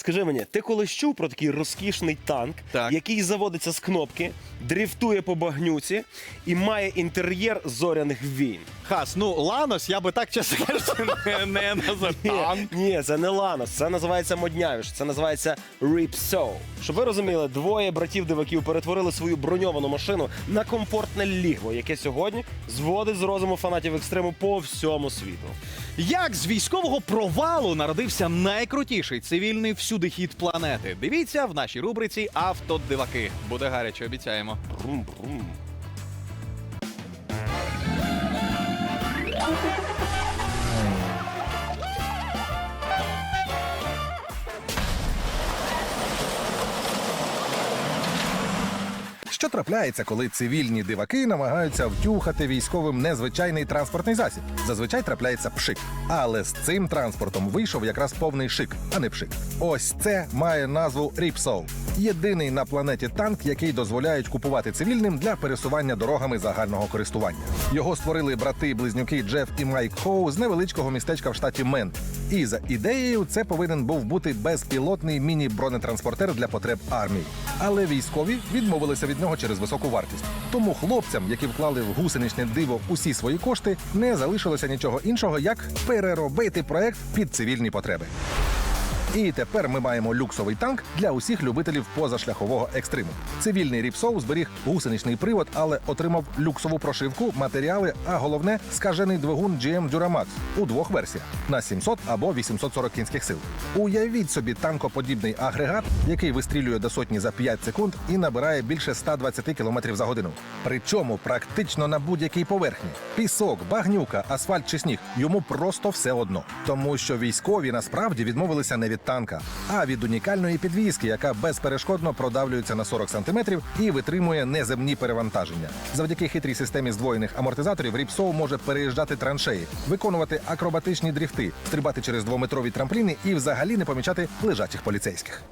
Скажи мені, ти колись чув про такий розкішний танк, Так. який заводиться з кнопки, дрифтує по багнюці і має інтер'єр зоряних війн? Хас, ну Ланос, я би так чесно кажучи, не, не назвав. Танк. Ні, це не Ланос, це називається моднявіш, це називається Ripso. Щоб ви розуміли, двоє братів-диваків перетворили свою броньовану машину на комфортне лігво, яке сьогодні зводить з розуму фанатів екстриму по всьому світу. Як з військового провалу народився найкрутіший цивільний всюдихід планети? Дивіться в нашій рубриці Автодиваки. Буде гаряче, обіцяємо. Брум-брум. Що трапляється, коли цивільні диваки намагаються втюхати військовим незвичайний транспортний засіб? Зазвичай трапляється пшик. Але з цим транспортом вийшов якраз повний шик, а не пшик. Ось це має назву Ріпсоу. Єдиний на планеті танк, який дозволяють купувати цивільним для пересування дорогами загального користування. Його створили брати-близнюки Джеф і Майк Хоу з невеличкого містечка в штаті Мен. І за ідеєю, це повинен був бути безпілотний міні-бронетранспортер для потреб армії. Але військові відмовилися від нього через високу вартість. Тому хлопцям, які вклали в гусеничне диво усі свої кошти, не залишилося нічого іншого, як переробити проект під цивільні потреби. І тепер ми маємо люксовий танк для усіх любителів позашляхового екстриму. Цивільний Ріпсоу зберіг гусеничний привод, але отримав люксову прошивку, матеріали, а головне скажений двигун GM Duramax у двох версіях на 700 або 840 кінських сил. Уявіть собі танкоподібний агрегат, який вистрілює до сотні за 5 секунд і набирає більше 120 км за годину. Причому практично на будь-якій поверхні: пісок, багнюка, асфальт чи сніг йому просто все одно, тому що військові насправді відмовилися не від танка, а від унікальної підвіски, яка безперешкодно продавлюється на 40 см і витримує неземні перевантаження. Завдяки хитрій системі здвоєних амортизаторів Ріпсоу може переїжджати траншеї, виконувати акробатичні дріфти, стрибати через двометрові трампліни і взагалі не помічати лежачих поліцейських.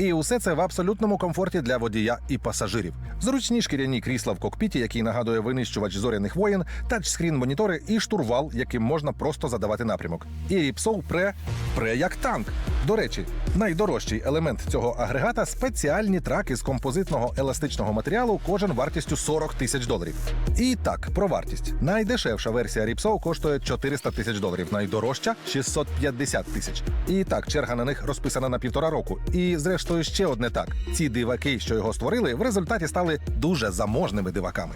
І усе це в абсолютному комфорті для водія і пасажирів. Зручні шкіряні крісла в кокпіті, який нагадує винищувач зоряних воєн, тачскрін монітори і штурвал, яким можна просто задавати напрямок. І Ріпсоу пре пре як танк. До речі, найдорожчий елемент цього агрегата спеціальні траки з композитного еластичного матеріалу, кожен вартістю 40 тисяч доларів. І так, про вартість. Найдешевша версія Ріпсоу коштує 400 тисяч доларів, найдорожча 650 тисяч. І так, черга на них розписана на півтора року. І зрештою ще одне так: ці диваки, що його створили, в результаті стали дуже заможними диваками.